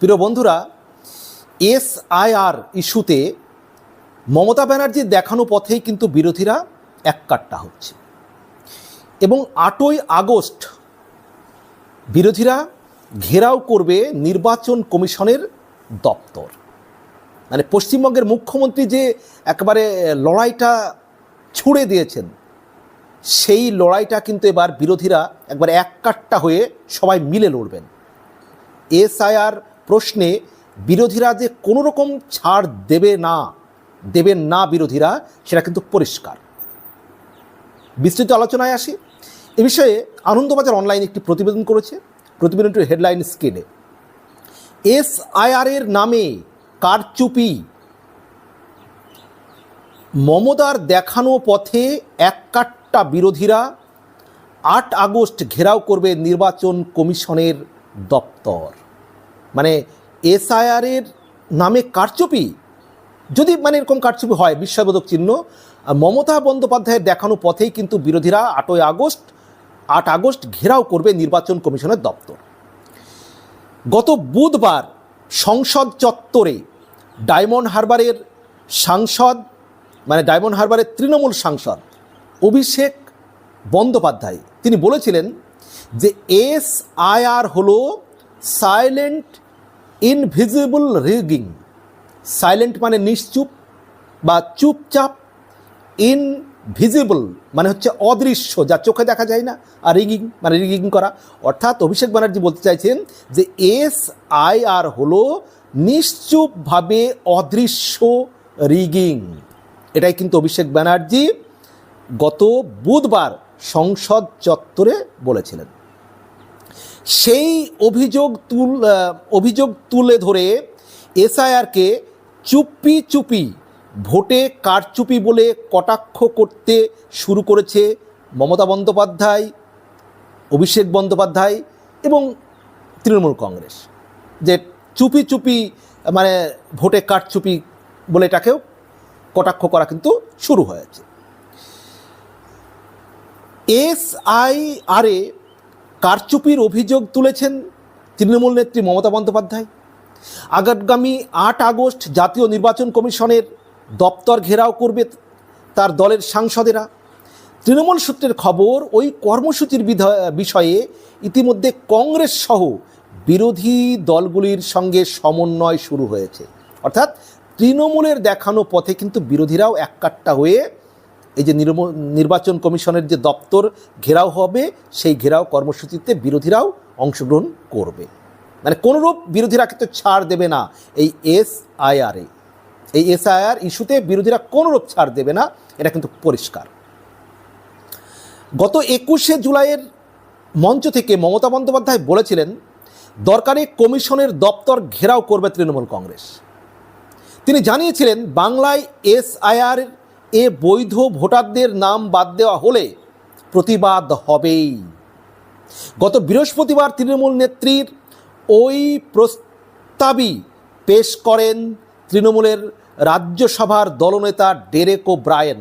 প্রিয় বন্ধুরা, এসআইআর ইস্যুতে মমতা ব্যানার্জির দেখানো পথেই কিন্তু বিরোধীরা এককাট্টা হচ্ছে। এবং আটই আগস্ট বিরোধীরা ঘেরাও করবে নির্বাচন কমিশনের দপ্তর। মানে পশ্চিমবঙ্গের মুখ্যমন্ত্রী যে একবারে লড়াইটা ছুড়ে দিয়েছেন, সেই লড়াইটা কিন্তু এবার বিরোধীরা একবার এককাট্টা হয়ে সবাই মিলে লড়বেন। এসআইআর প্রশ্নে বিরোধীরা যে কোনো রকম ছাড় দেবে না, দেবেন না বিরোধীরা, সেটা কিন্তু পরিষ্কার। বিস্তৃত আলোচনায় আসি। এ বিষয়ে আনন্দবাজার অনলাইন একটি প্রতিবেদন করেছে, প্রতিবেদনটির হেডলাইন স্কেলে এসআইআর এর নামে কারচুপি। মমতার দেখানো পথে এক এককাট্টা বিরোধীরা আট আগস্ট ঘেরাও করবে নির্বাচন কমিশনের দপ্তর। মানে এসআইআরের নামে কারচুপি, যদি মানে এরকম কারচুপি হয়, বিস্ময়বোধক চিহ্ন মমতা বন্দ্যোপাধ্যায়ের দেখানো পথেই কিন্তু বিরোধীরা আটই আগস্ট, আট আগস্ট ঘেরাও করবে নির্বাচন কমিশনের দপ্তর। গত বুধবার সংসদ চত্বরে ডায়মন্ড হারবারের সাংসদ মানে ডায়মন্ড হারবারের তৃণমূল সাংসদ অভিষেক বন্দ্যোপাধ্যায়, তিনি বলেছিলেন যে এস আইআর হলো সাইলেন্ট ইনভিজিবল রিগিং সাইলেন্ট মানে নিশ্চুপ বা চুপচাপ ইনভিজিবল মানে হচ্ছে অদৃশ্য, যা চোখে দেখা যায় না, আর রিগিং মানে রিগিং করা। অর্থাৎ অভিষেক ব্যানার্জি বলতে চাইছেন যে এস আই আর হলো নিশ্চুপভাবে অদৃশ্য রিগিং এটাই কিন্তু অভিষেক ব্যানার্জি গত বুধবার সংসদ চত্বরে বলেছিলেন। সেই অভিযোগ তুল অভিযোগ তুলে ধরে এসআইআরকে চুপি চুপি, ভোটে কারচুপি বলে কটাক্ষ করতে শুরু করেছে মমতা বন্দ্যোপাধ্যায়, অভিষেক বন্দ্যোপাধ্যায় এবং তৃণমূল কংগ্রেস। যে চুপি চুপি মানে ভোটে কারচুপি বলে এটাকেও কটাক্ষ করা কিন্তু শুরু হয়েছে। এস আই এসআইআরে কারচুপির অভিযোগ তুলেছেন তৃণমূল নেত্রী মমতা বন্দ্যোপাধ্যায়। আগামী আট আগস্ট জাতীয় নির্বাচন কমিশনের দপ্তর ঘেরাও করবে তার দলের সাংসদেরা। তৃণমূল সূত্রের খবর, ওই কর্মসূচির বিষয়ে ইতিমধ্যে কংগ্রেস সহ বিরোধী দলগুলির সঙ্গে সমন্বয় শুরু হয়েছে। অর্থাৎ তৃণমূলের দেখানো পথে কিন্তু বিরোধীরাও এককাট্টা হয়ে এই যে নির্বাচন কমিশনের যে দপ্তর, ঘেরাও হবে, সেই ঘেরাও কর্মসূচিতে বিরোধীরাও অংশগ্রহণ করবে। মানে কোনোরূপ বিরোধীরা কিন্তু ছাড় দেবে না এই এস আইআরএ এই এসআইআর ইস্যুতে বিরোধীরা কোনোরূপ ছাড় দেবে না, এটা কিন্তু পরিষ্কার। গত একুশে জুলাইয়ের মঞ্চ থেকে মমতা বন্দ্যোপাধ্যায় বলেছিলেন, দরকারে কমিশনের দপ্তর ঘেরাও করবে তৃণমূল কংগ্রেস। তিনি জানিয়েছিলেন, বাংলায় এসআইআর এ বৈধ ভোটারদের নাম বাদ দেওয়া হলে প্রতিবাদ হবেই। গত বৃহস্পতিবার তৃণমূল নেত্রীর ওই প্রস্তাবই পেশ করেন তৃণমূলের রাজ্যসভার দলনেতা ডেরেক ব্রায়েন।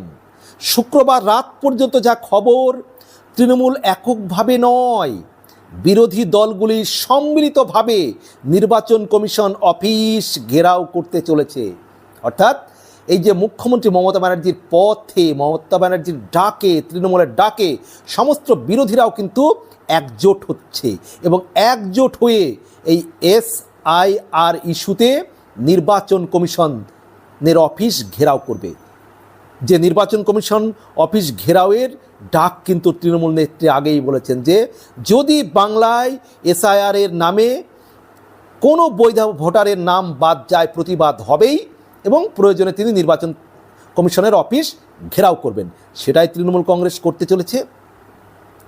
শুক্রবার রাত পর্যন্ত যা খবর, তৃণমূল এককভাবে নয়, বিরোধী দলগুলি সম্মিলিতভাবে নির্বাচন কমিশন অফিস ঘেরাও করতে চলেছে। অর্থাৎ এই যে মুখ্যমন্ত্রী মমতা ব্যানার্জির পথে, মমতা ব্যানার্জির ডাকে, তৃণমূলের ডাকে, সমস্ত বিরোধীরাও কিন্তু একজোট হচ্ছে এবং একজোট হয়ে এই এস আই আর ইস্যুতে নির্বাচন কমিশনের অফিস ঘেরাও করবে। যে নির্বাচন কমিশন অফিস ঘেরাওয়ের ডাক কিন্তু তৃণমূল নেত্রী আগেই বলেছেন যে, যদি বাংলায় এসআইআর এর নামে কোনো বৈধ ভোটারের নাম বাদ যায়, প্রতিবাদ হবেই এবং প্রয়োজনে তিনি নির্বাচন কমিশনের অফিস ঘেরাও করবেন। সেটাই তৃণমূল কংগ্রেস করতে চলেছে।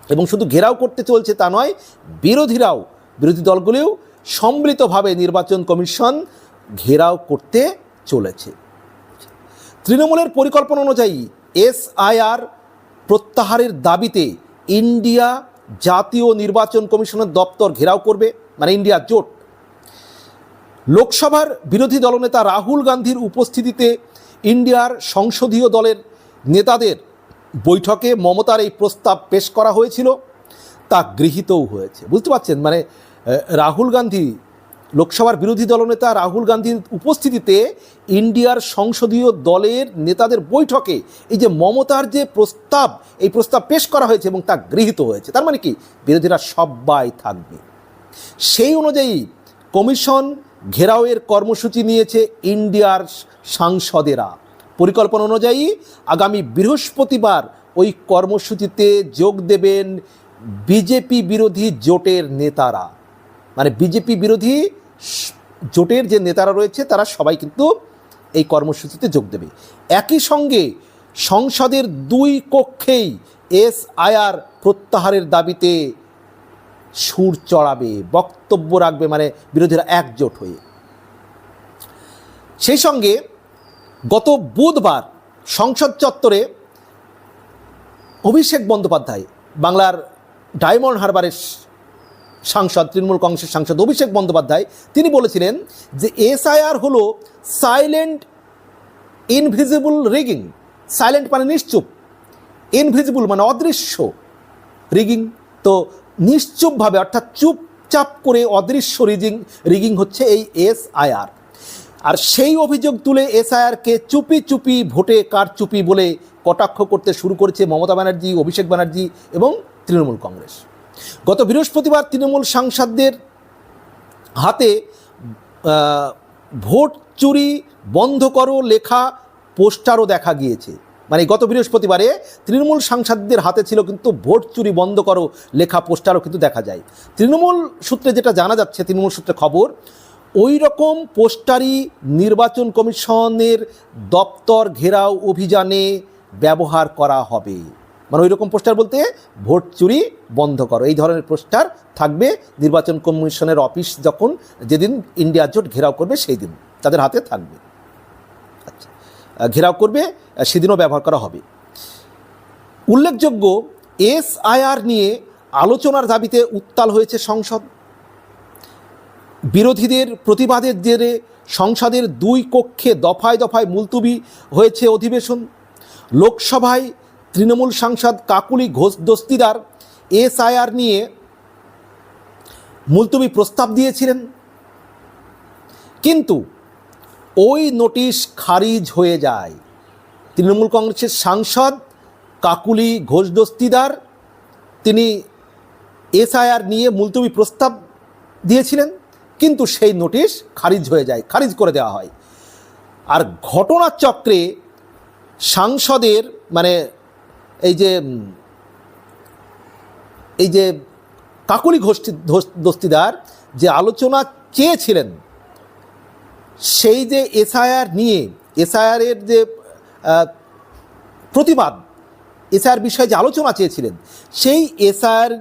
এবং শুধু ঘেরাও করতে চলছে তা নয়, বিরোধীরাও, বিরোধী দলগুলিও সম্মিলিতভাবে নির্বাচন কমিশন ঘেরাও করতে চলেছে। তৃণমূলের পরিকল্পনা অনুযায়ী এসআইআর প্রত্যাহারের দাবিতে ইন্ডিয়া জাতীয় নির্বাচন কমিশনের দপ্তর ঘেরাও করবে মানে ইন্ডিয়া জোট। লোকসভার বিরোধী দলনেতা রাহুল গান্ধীর উপস্থিতিতে ইন্ডিয়ার সংসদীয় দলের নেতাদের বৈঠকে মমতার এই প্রস্তাব পেশ করা হয়েছিল, তা গৃহীতও হয়েছে। বুঝতে পারছেন? মানে রাহুল গান্ধী, লোকসভার বিরোধী দলনেতা রাহুল গান্ধীর উপস্থিতিতে ইন্ডিয়ার সংসদীয় দলের নেতাদের বৈঠকে এই যে মমতার যে প্রস্তাব, এই প্রস্তাব পেশ করা হয়েছে এবং তা গৃহীত হয়েছে। তার মানে কি? বিরোধীরা সবাই থাকবে। সেই অনুযায়ী কমিশন ঘেরাওয়ের কর্মসূচি নিয়েছে ইন্ডিয়ার সাংসদেরা। পরিকল্পনা অনুযায়ী আগামী বৃহস্পতিবার ওই কর্মসূচিতে যোগ দেবেন বিজেপি বিরোধী জোটের নেতারা। মানে বিজেপি বিরোধী জোটের যে নেতারা রয়েছে, তারা সবাই কিন্তু এই কর্মসূচিতে যোগ দেবে। একই সঙ্গে সংসদের দুই কক্ষেই এসআইআর প্রত্যাহারের দাবিতে সুর চড়াবে, বক্তব্য রাখবে মানে বিরোধীরা একজোট হয়ে। সেই সঙ্গে গত বুধবার সংসদ চত্বরে অভিষেক বন্দ্যোপাধ্যায়, বাংলার ডায়মন্ড হারবারের সাংসদ, তৃণমূল কংগ্রেসের সাংসদ অভিষেক বন্দ্যোপাধ্যায়, তিনি বলেছিলেন যে এসআইআর হলো সাইলেন্ট ইনভিজিবল রিগিং সাইলেন্ট মানে নিশ্চুপ। ইনভিজিবল মানে অদৃশ্য রিগিং তো নিশ্চুপভাবে, অর্থাৎ চুপচাপ করে অদৃশ্য রিজিং রিগিং হচ্ছে এই এসআইআর। আর সেই অভিযোগ তুলে এসআইআরকে চুপি চুপি ভোটে কার চুপি বলে কটাক্ষ করতে শুরু করেছে মমতা ব্যানার্জি, অভিষেক ব্যানার্জি এবং তৃণমূল কংগ্রেস। গত বৃহস্পতিবার তৃণমূল সাংসদদের হাতে ভোট চুরি বন্ধ করো লেখা পোস্টারও দেখা গিয়েছে। মানে গত বৃহস্পতিবারে তৃণমূল সাংসদদের হাতে ছিল কিন্তু ভোট চুরি বন্ধ করো লেখা পোস্টারও কিন্তু দেখা যায়। তৃণমূল সূত্রে যেটা জানা যাচ্ছে, তৃণমূল সূত্রে খবর ওই রকম পোস্টারই নির্বাচন কমিশনের দপ্তর ঘেরাও অভিযানে ব্যবহার করা হবে। মানে ওই রকম পোস্টার বলতে ভোট চুরি বন্ধ করো। এই ধরনের পোস্টার থাকবে নির্বাচন কমিশনের অফিস যখন যেদিন ইন্ডিয়া জোট ঘেরাও করবে সেই দিন। তাদের হাতে থাকবে। আচ্ছা। ঘেরাও করবে সেদিনও ব্যবহার করা হবে। উল্লেখযোগ্য, এসআইআর নিয়ে আলোচনার দাবিতে উত্তাল হয়েছে সংসদ। বিরোধীদের প্রতিবাদের জেরে সংসদের দুই কক্ষে দফায় দফায় মুলতুবি হয়েছে অধিবেশন। লোকসভায় তৃণমূল সাংসদ কাকুলি ঘোষ দস্তিদার এসআইআর নিয়ে মুলতুবি প্রস্তাব দিয়েছিলেন। কিন্তু ওই নোটিশ খারিজ হয়ে যায়। তৃণমূল কংগ্রেসের সাংসদ কাকুলি ঘোষ দস্তিদার, তিনি এসআইআর নিয়ে মুলতবি প্রস্তাব দিয়েছিলেন, কিন্তু সেই নোটিশ খারিজ হয়ে যায়, খারিজ করে দেওয়া হয়। আর ঘটনার চক্রে সাংসদের মানে এই যে এই যে কাকুলি ঘোষ্ঠী দস্তিদার যে আলোচনা চেয়েছিলেন, সেই যে এসআইআর নিয়ে, এসআইআরের যে প্রতিবাদ এসআর বিষয়ে যে আলোচনা চেয়েছিলেন, সেই এসআর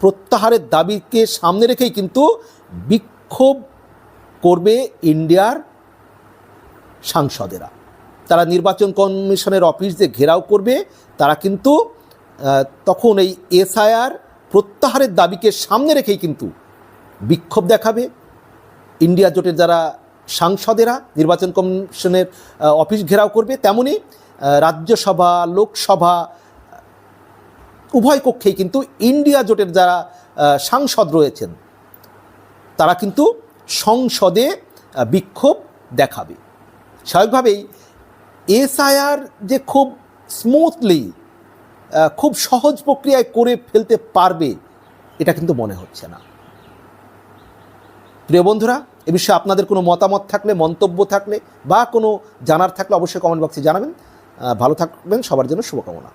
প্রত্যাহারের দাবিকে সামনে রেখেই কিন্তু বিক্ষোভ করবে ইন্ডিয়ার সাংসদেরা। তারা নির্বাচন কমিশনের অফিস যে ঘেরাও করবে, তারা কিন্তু তখন এই এসআইআর প্রত্যাহারের দাবিকে সামনে রেখেই কিন্তু বিক্ষোভ দেখাবে। ইন্ডিয়া জোটের যারা সাংসদেরা, নির্বাচন কমিশনের অফিস ঘেরাও করবে, তেমনি রাজ্যসভা, লোকসভা উভয় কক্ষেই কিন্তু ইন্ডিয়া জোটের যারা সাংসদ রয়েছেন, তারা কিন্তু সংসদে বিক্ষোভ দেখাবে। স্বাভাবিকভাবেই এসআইআর যে খুব স্মুথলি খুব সহজ প্রক্রিয়ায় করে ফেলতে পারবে, এটা কিন্তু মনে হচ্ছে না। প্রিয় বন্ধুরা এ বিষয়ে আপনাদের কোনো মতামত থাকলে, মন্তব্য থাকলে বা কোনো জানার থাকলে অবশ্যই কমেন্ট বক্সে জানাবেন। ভালো থাকবেন, সবার জন্য শুভকামনা।